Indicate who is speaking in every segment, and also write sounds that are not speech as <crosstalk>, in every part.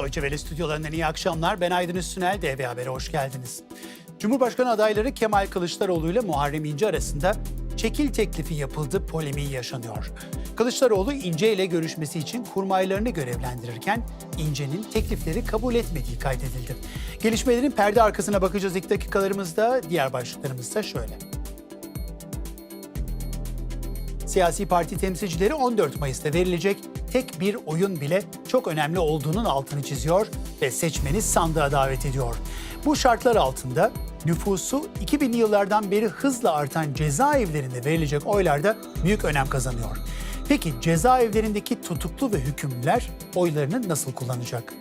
Speaker 1: Deutsche Welle stüdyolarından iyi akşamlar. Ben Aydın Üstünel, DV Haber'e hoş geldiniz. Cumhurbaşkanı adayları Kemal Kılıçdaroğlu ile Muharrem İnce arasında çekil teklifi yapıldı, polemiği yaşanıyor. Kılıçdaroğlu İnce ile görüşmesi için kurmaylarını görevlendirirken İnce'nin teklifleri kabul etmediği kaydedildi. Gelişmelerin perde arkasına bakacağız ilk dakikalarımızda. Diğer başlıklarımız da şöyle. Siyasi parti temsilcileri 14 Mayıs'ta verilecek tek bir oyun bile çok önemli olduğunun altını çiziyor ve seçmeni sandığa davet ediyor. Bu şartlar altında nüfusu 2000'li yıllardan beri hızla artan cezaevlerinde verilecek oylarda büyük önem kazanıyor. Peki cezaevlerindeki tutuklu ve hükümlüler oylarını nasıl kullanacak?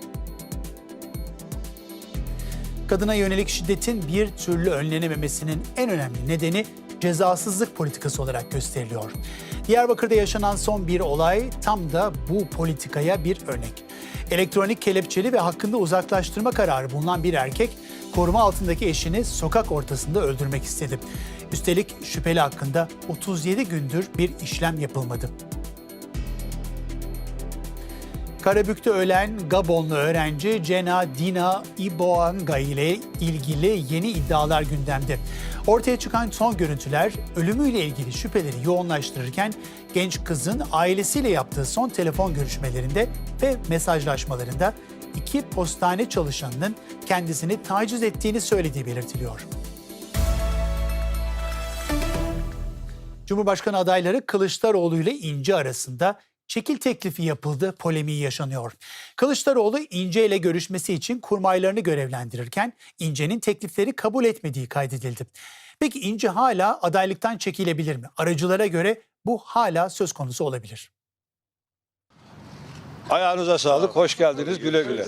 Speaker 1: Kadına yönelik şiddetin bir türlü önlenememesinin en önemli nedeni cezasızlık politikası olarak gösteriliyor. Diyarbakır'da yaşanan son bir olay tam da bu politikaya bir örnek. Elektronik kelepçeli ve hakkında uzaklaştırma kararı bulunan bir erkek koruma altındaki eşini sokak ortasında öldürmek istedi. Üstelik şüpheli hakkında 37 gündür bir işlem yapılmadı. Karabük'te ölen Gabonlu öğrenci Cena Dina Iboanga ile ilgili yeni iddialar gündemde. Ortaya çıkan son görüntüler ölümüyle ilgili şüpheleri yoğunlaştırırken genç kızın ailesiyle yaptığı son telefon görüşmelerinde ve mesajlaşmalarında iki postane çalışanının kendisini taciz ettiğini söylediği belirtiliyor. Cumhurbaşkanı adayları Kılıçdaroğlu ile İnce arasında çekil teklifi yapıldı, polemiği yaşanıyor. Kılıçdaroğlu İnce ile görüşmesi için kurmaylarını görevlendirirken İnce'nin teklifleri kabul etmediği kaydedildi. Peki İnce hala adaylıktan çekilebilir mi? Aracılara göre bu hala söz konusu olabilir.
Speaker 2: Ayağınıza sağlık, hoş geldiniz, güle güle.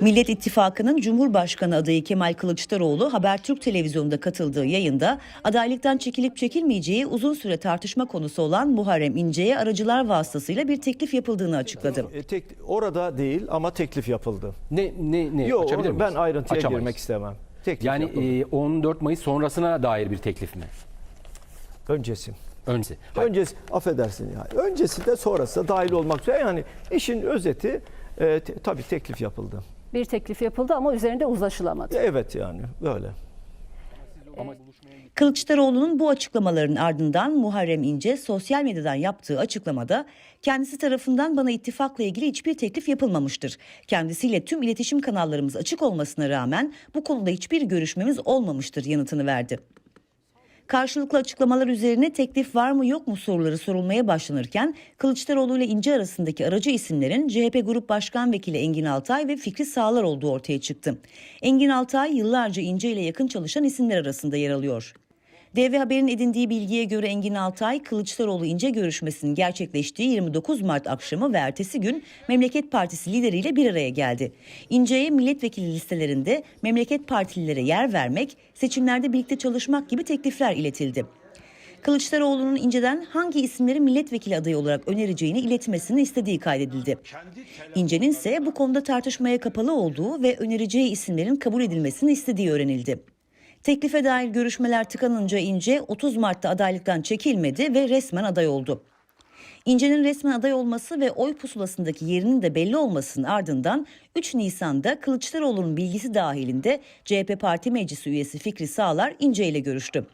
Speaker 3: Millet İttifakı'nın Cumhurbaşkanı adayı Kemal Kılıçdaroğlu Habertürk televizyonunda katıldığı yayında adaylıktan çekilip çekilmeyeceği uzun süre tartışma konusu olan Muharrem İnce'ye aracılar vasıtasıyla bir teklif yapıldığını açıkladı.
Speaker 4: E, tek, orada değil ama teklif yapıldı.
Speaker 5: Ne ne ne
Speaker 4: Yok
Speaker 5: açabilir
Speaker 4: onu
Speaker 5: miyiz?
Speaker 4: ben ayrıntıya
Speaker 5: Açamayız.
Speaker 4: girmek istemem. Teklif
Speaker 5: Yani
Speaker 4: yapıldı.
Speaker 5: e, 14 Mayıs sonrasına dair bir teklif mi?
Speaker 4: öncesi.
Speaker 5: Öncesi. Hayır.
Speaker 4: Öncesi affedersin yani. Öncesi de sonrası da dahil olmak üzere yani işin özeti e, te- tabii teklif yapıldı.
Speaker 6: bir teklif yapıldı ama üzerinde uzlaşılamadı.
Speaker 4: Evet yani böyle.
Speaker 3: Kılıçdaroğlu'nun bu açıklamaların ardından Muharrem İnce sosyal medyadan yaptığı açıklamada kendisi tarafından bana ittifakla ilgili hiçbir teklif yapılmamıştır. Kendisiyle tüm iletişim kanallarımız açık olmasına rağmen bu konuda hiçbir görüşmemiz olmamıştır yanıtını verdi. Karşılıklı açıklamalar üzerine teklif var mı yok mu soruları sorulmaya başlanırken Kılıçdaroğlu ile İnce arasındaki aracı isimlerin CHP Grup Başkan Vekili Engin Altay ve Fikri Sağlar olduğu ortaya çıktı. Engin Altay yıllarca İnce ile yakın çalışan isimler arasında yer alıyor. DV Haber'in edindiği bilgiye göre Engin Altay, Kılıçdaroğlu İnce görüşmesinin gerçekleştiği 29 Mart akşamı ve ertesi gün Memleket Partisi lideriyle bir araya geldi. İnce'ye milletvekili listelerinde Memleket Partililere yer vermek, seçimlerde birlikte çalışmak gibi teklifler iletildi. Kılıçdaroğlu'nun İnce'den hangi isimleri milletvekili adayı olarak önereceğini iletmesini istediği kaydedildi. İnce'nin ise bu konuda tartışmaya kapalı olduğu ve önereceği isimlerin kabul edilmesini istediği öğrenildi. Teklife dair görüşmeler tıkanınca İnce 30 Mart'ta adaylıktan çekilmedi ve resmen aday oldu. İnce'nin resmen aday olması ve oy pusulasındaki yerinin de belli olmasının ardından 3 Nisan'da Kılıçdaroğlu'nun bilgisi dahilinde CHP Parti Meclisi üyesi Fikri Sağlar İnce ile görüştü.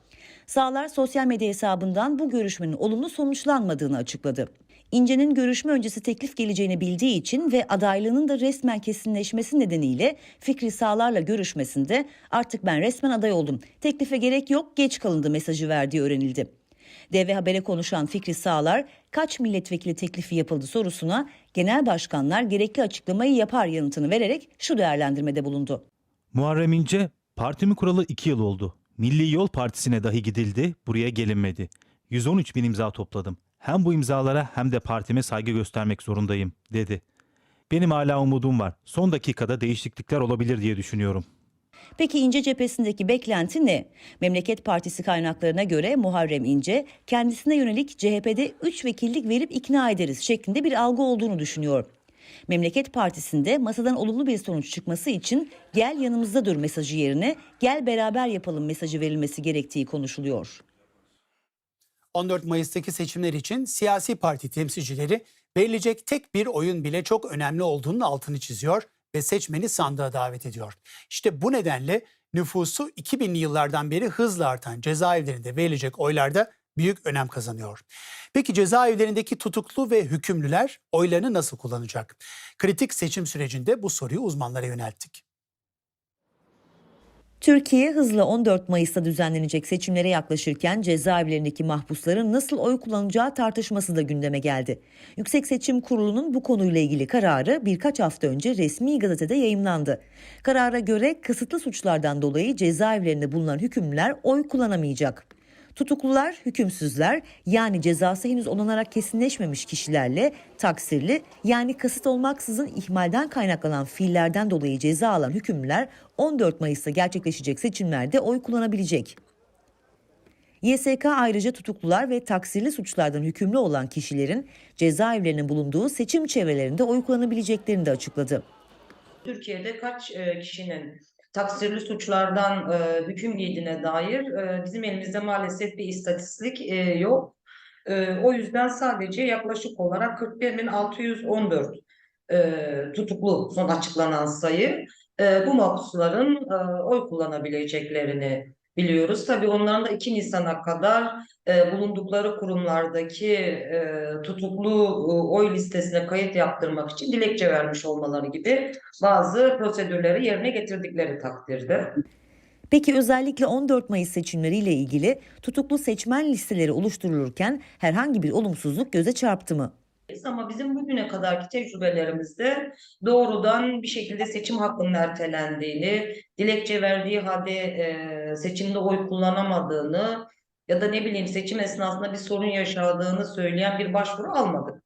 Speaker 3: Sağlar sosyal medya hesabından bu görüşmenin olumlu sonuçlanmadığını açıkladı. İnce'nin görüşme öncesi teklif geleceğini bildiği için ve adaylığının da resmen kesinleşmesi nedeniyle Fikri Sağlar'la görüşmesinde artık ben resmen aday oldum. Teklife gerek yok geç kalındı mesajı verdiği öğrenildi. DV Haber'e konuşan Fikri Sağlar, kaç milletvekili teklifi yapıldı sorusuna genel başkanlar gerekli açıklamayı yapar yanıtını vererek şu değerlendirmede bulundu.
Speaker 7: Muharrem İnce, partimi kuralı 2 yıl oldu. Milli Yol Partisi'ne dahi gidildi, buraya gelinmedi. 113 bin imza topladım. Hem bu imzalara hem de partime saygı göstermek zorundayım, dedi. Benim hala umudum var. Son dakikada değişiklikler olabilir diye düşünüyorum.
Speaker 3: Peki İnce cephesindeki beklenti ne? Memleket Partisi kaynaklarına göre Muharrem İnce kendisine yönelik CHP'de 3 vekillik verip ikna ederiz şeklinde bir algı olduğunu düşünüyor. Memleket Partisi'nde masadan olumlu bir sonuç çıkması için gel yanımızda dur mesajı yerine gel beraber yapalım mesajı verilmesi gerektiği konuşuluyor.
Speaker 1: 14 Mayıs'taki seçimler için siyasi parti temsilcileri verilecek tek bir oyun bile çok önemli olduğunun altını çiziyor ve seçmeni sandığa davet ediyor. İşte bu nedenle nüfusu 2000'li yıllardan beri hızla artan cezaevlerinde verilecek oylarda büyük önem kazanıyor. Peki cezaevlerindeki tutuklu ve hükümlüler oylarını nasıl kullanacak? Kritik seçim sürecinde bu soruyu uzmanlara yönelttik.
Speaker 3: Türkiye hızla 14 Mayıs'ta düzenlenecek seçimlere yaklaşırken cezaevlerindeki mahpusların nasıl oy kullanacağı tartışması da gündeme geldi. Yüksek Seçim Kurulu'nun bu konuyla ilgili kararı birkaç hafta önce resmi gazetede yayımlandı. Karara göre kısıtlı suçlardan dolayı cezaevlerinde bulunan hükümlüler oy kullanamayacak. Tutuklular, hükümsüzler yani cezası henüz onanarak kesinleşmemiş kişilerle taksirli yani kasıt olmaksızın ihmalden kaynaklanan fiillerden dolayı ceza alan hükümlüler 14 Mayıs'ta gerçekleşecek seçimlerde oy kullanabilecek. YSK ayrıca tutuklular ve taksirli suçlardan hükümlü olan kişilerin cezaevlerinin bulunduğu seçim çevrelerinde oy kullanabileceklerini de açıkladı.
Speaker 8: Türkiye'de kaç e, kişinin taksirli suçlardan e, hüküm giydiğine dair e, bizim elimizde maalesef bir istatistik e, yok. E, o yüzden sadece yaklaşık olarak 41.614 e, tutuklu son açıklanan sayı e, bu mahpusların e, oy kullanabileceklerini biliyoruz. Tabii onların da 2 Nisan'a kadar e, bulundukları kurumlardaki e, tutuklu e, oy listesine kayıt yaptırmak için dilekçe vermiş olmaları gibi bazı prosedürleri yerine getirdikleri takdirde.
Speaker 3: Peki özellikle 14 Mayıs seçimleriyle ilgili tutuklu seçmen listeleri oluşturulurken herhangi bir olumsuzluk göze çarptı mı?
Speaker 8: Ama bizim bugüne kadarki tecrübelerimizde doğrudan bir şekilde seçim hakkının ertelendiğini, dilekçe verdiği halde e, seçimde oy kullanamadığını ya da ne bileyim seçim esnasında bir sorun yaşadığını söyleyen bir başvuru almadık.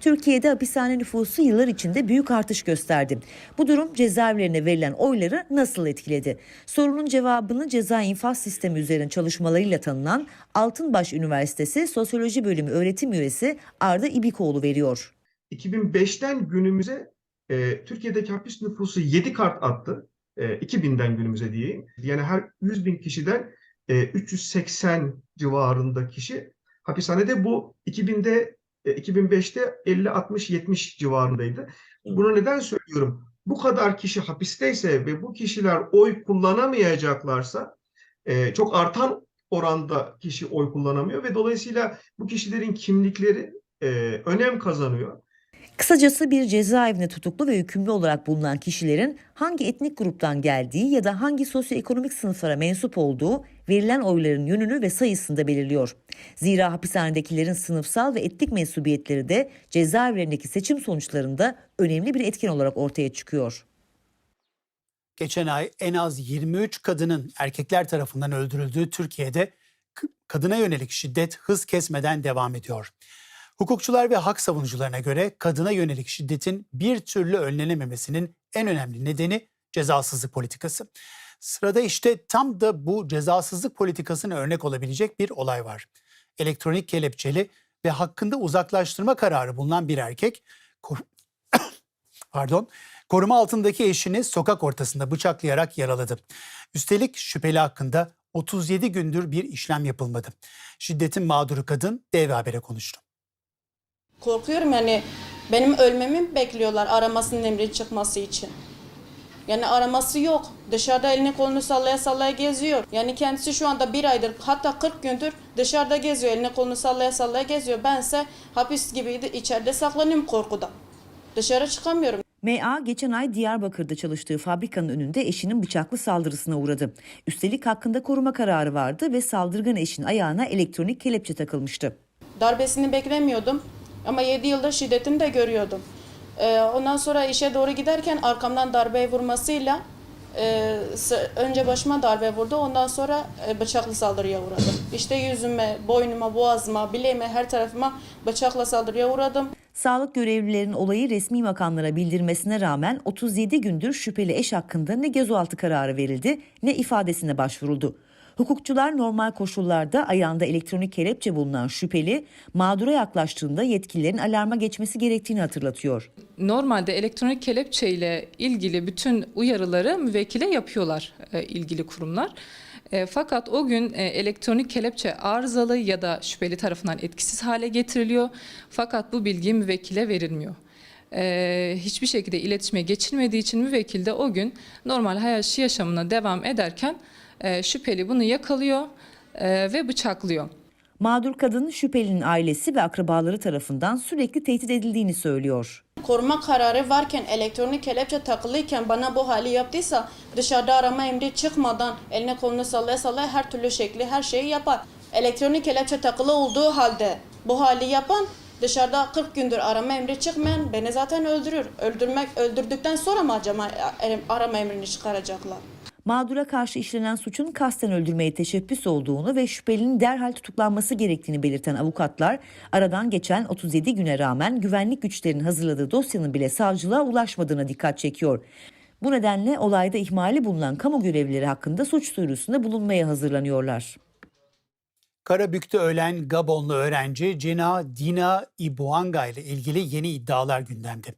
Speaker 3: Türkiye'de hapishane nüfusu yıllar içinde büyük artış gösterdi. Bu durum cezaevlerine verilen oyları nasıl etkiledi? Sorunun cevabını ceza infaz sistemi üzerine çalışmalarıyla tanınan Altınbaş Üniversitesi Sosyoloji Bölümü öğretim üyesi Arda İbikoğlu veriyor.
Speaker 9: 2005'ten günümüze e, Türkiye'deki hapis nüfusu 7 kat arttı. E, 2000'den günümüze diyeyim. Yani her 100 bin kişiden e, 380 civarında kişi hapishanede. Bu 2000'de e, 2005'te 50, 60, 70 civarındaydı. Bunu neden söylüyorum? Bu kadar kişi hapisteyse ve bu kişiler oy kullanamayacaklarsa e, çok artan oranda kişi oy kullanamıyor ve dolayısıyla bu kişilerin kimlikleri e, önem kazanıyor.
Speaker 3: Kısacası bir cezaevinde tutuklu ve hükümlü olarak bulunan kişilerin hangi etnik gruptan geldiği ya da hangi sosyoekonomik sınıflara mensup olduğu verilen oyların yönünü ve sayısını da belirliyor. Zira hapishanedekilerin sınıfsal ve etnik mensubiyetleri de cezaevlerindeki seçim sonuçlarında önemli bir etken olarak ortaya çıkıyor.
Speaker 1: Geçen ay en az 23 kadının erkekler tarafından öldürüldüğü Türkiye'de kadına yönelik şiddet hız kesmeden devam ediyor. Hukukçular ve hak savunucularına göre kadına yönelik şiddetin bir türlü önlenememesinin en önemli nedeni cezasızlık politikası. Sırada işte tam da bu cezasızlık politikasına örnek olabilecek bir olay var. Elektronik kelepçeli ve hakkında uzaklaştırma kararı bulunan bir erkek <coughs> pardon koruma altındaki eşini sokak ortasında bıçaklayarak yaraladı. Üstelik şüpheli hakkında 37 gündür bir işlem yapılmadı. Şiddetin mağduru kadın dev habere konuştu.
Speaker 10: Korkuyorum yani benim ölmemi bekliyorlar aramasının emri çıkması için. Yani araması yok. Dışarıda elini kolunu sallaya sallaya geziyor. Yani kendisi şu anda bir aydır hatta 40 gündür dışarıda geziyor. Elini kolunu sallaya sallaya geziyor. Bense hapis gibiydi içeride saklanıyorum korkudan. Dışarı çıkamıyorum.
Speaker 3: MA geçen ay Diyarbakır'da çalıştığı fabrikanın önünde eşinin bıçaklı saldırısına uğradı. Üstelik hakkında koruma kararı vardı ve saldırgan eşin ayağına elektronik kelepçe takılmıştı.
Speaker 10: Darbesini beklemiyordum. Ama 7 yıldır şiddetini de görüyordum. Ee, ondan sonra işe doğru giderken arkamdan darbe vurmasıyla e, önce başıma darbe vurdu. Ondan sonra e, bıçaklı saldırıya uğradım. İşte yüzüme, boynuma, boğazıma, bileğime, her tarafıma bıçakla saldırıya uğradım.
Speaker 3: Sağlık görevlilerinin olayı resmi makamlara bildirmesine rağmen 37 gündür şüpheli eş hakkında ne gözaltı kararı verildi ne ifadesine başvuruldu. Hukukçular normal koşullarda ayağında elektronik kelepçe bulunan şüpheli mağdura yaklaştığında yetkililerin alarma geçmesi gerektiğini hatırlatıyor.
Speaker 11: Normalde elektronik kelepçe ile ilgili bütün uyarıları müvekkile yapıyorlar e, ilgili kurumlar. E, fakat o gün e, elektronik kelepçe arızalı ya da şüpheli tarafından etkisiz hale getiriliyor. Fakat bu bilgi müvekkile verilmiyor. e, hiçbir şekilde iletişime geçilmediği için müvekkil de o gün normal hayat yaşamına devam ederken e, şüpheli bunu yakalıyor e, ve bıçaklıyor.
Speaker 3: Mağdur kadın şüphelinin ailesi ve akrabaları tarafından sürekli tehdit edildiğini söylüyor.
Speaker 10: Koruma kararı varken elektronik kelepçe takılıyken bana bu hali yaptıysa dışarıda arama emri çıkmadan eline kolunu sallaya sallaya her türlü şekli her şeyi yapar. Elektronik kelepçe takılı olduğu halde bu hali yapan dışarıda 40 gündür arama emri çıkmayan beni zaten öldürür. Öldürmek öldürdükten sonra mı acaba arama emrini çıkaracaklar?
Speaker 3: Mağdura karşı işlenen suçun kasten öldürmeye teşebbüs olduğunu ve şüphelinin derhal tutuklanması gerektiğini belirten avukatlar, aradan geçen 37 güne rağmen güvenlik güçlerinin hazırladığı dosyanın bile savcılığa ulaşmadığına dikkat çekiyor. Bu nedenle olayda ihmali bulunan kamu görevlileri hakkında suç duyurusunda bulunmaya hazırlanıyorlar.
Speaker 1: Karabük'te ölen Gabonlu öğrenci Cina Dina Ibuanga ile ilgili yeni iddialar gündemde.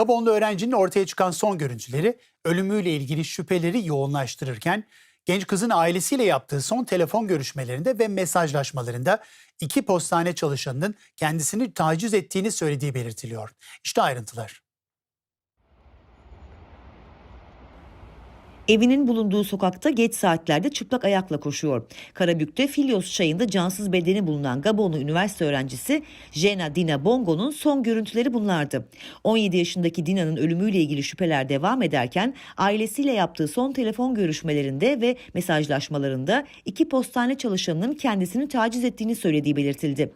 Speaker 1: Gabonlu öğrencinin ortaya çıkan son görüntüleri ölümüyle ilgili şüpheleri yoğunlaştırırken genç kızın ailesiyle yaptığı son telefon görüşmelerinde ve mesajlaşmalarında iki postane çalışanının kendisini taciz ettiğini söylediği belirtiliyor. İşte ayrıntılar.
Speaker 3: Evinin bulunduğu sokakta geç saatlerde çıplak ayakla koşuyor. Karabük'te Filyos çayında cansız bedeni bulunan Gabonlu üniversite öğrencisi Jena Dina Bongo'nun son görüntüleri bunlardı. 17 yaşındaki Dina'nın ölümüyle ilgili şüpheler devam ederken ailesiyle yaptığı son telefon görüşmelerinde ve mesajlaşmalarında iki postane çalışanının kendisini taciz ettiğini söylediği belirtildi.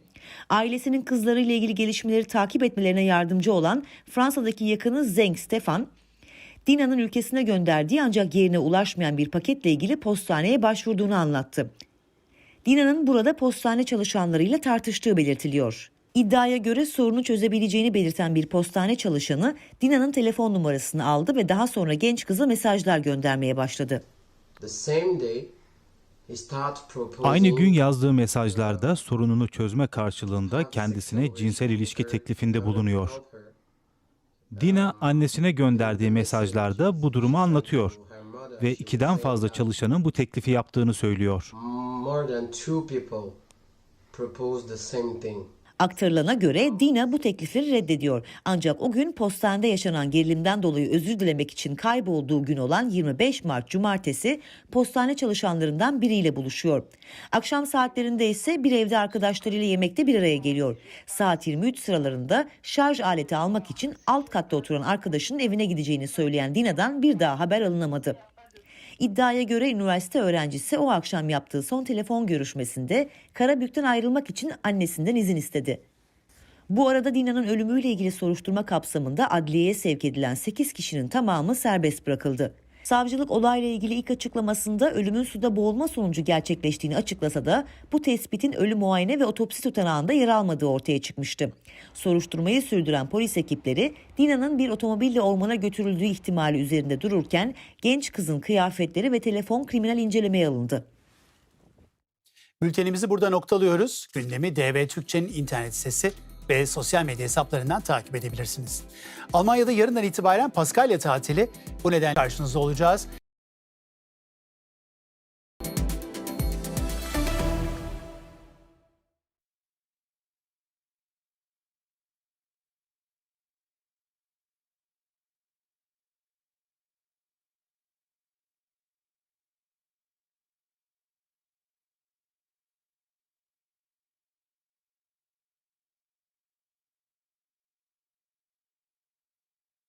Speaker 3: Ailesinin kızlarıyla ilgili gelişmeleri takip etmelerine yardımcı olan Fransa'daki yakını Zeng Stefan, Dina'nın ülkesine gönderdiği ancak yerine ulaşmayan bir paketle ilgili postaneye başvurduğunu anlattı. Dina'nın burada postane çalışanlarıyla tartıştığı belirtiliyor. İddiaya göre sorunu çözebileceğini belirten bir postane çalışanı Dina'nın telefon numarasını aldı ve daha sonra genç kıza mesajlar göndermeye başladı.
Speaker 7: Aynı gün yazdığı mesajlarda sorununu çözme karşılığında kendisine cinsel ilişki teklifinde bulunuyor. Dina annesine gönderdiği mesajlarda bu durumu anlatıyor ve ikiden fazla çalışanın bu teklifi yaptığını söylüyor.
Speaker 3: Aktarılana göre Dina bu teklifleri reddediyor. Ancak o gün postanede yaşanan gerilimden dolayı özür dilemek için kaybolduğu gün olan 25 Mart Cumartesi postane çalışanlarından biriyle buluşuyor. Akşam saatlerinde ise bir evde arkadaşlarıyla yemekte bir araya geliyor. Saat 23 sıralarında şarj aleti almak için alt katta oturan arkadaşının evine gideceğini söyleyen Dina'dan bir daha haber alınamadı. İddiaya göre üniversite öğrencisi o akşam yaptığı son telefon görüşmesinde Karabük'ten ayrılmak için annesinden izin istedi. Bu arada Dina'nın ölümüyle ilgili soruşturma kapsamında adliyeye sevk edilen 8 kişinin tamamı serbest bırakıldı. Savcılık olayla ilgili ilk açıklamasında ölümün suda boğulma sonucu gerçekleştiğini açıklasa da bu tespitin ölü muayene ve otopsi tutanağında yer almadığı ortaya çıkmıştı. Soruşturmayı sürdüren polis ekipleri Dina'nın bir otomobille ormana götürüldüğü ihtimali üzerinde dururken genç kızın kıyafetleri ve telefon kriminal incelemeye alındı.
Speaker 1: Bültenimizi burada noktalıyoruz. Gündemi DV Türkçe'nin internet sitesi ve sosyal medya hesaplarından takip edebilirsiniz. Almanya'da yarından itibaren Paskalya tatili. Bu nedenle karşınızda olacağız.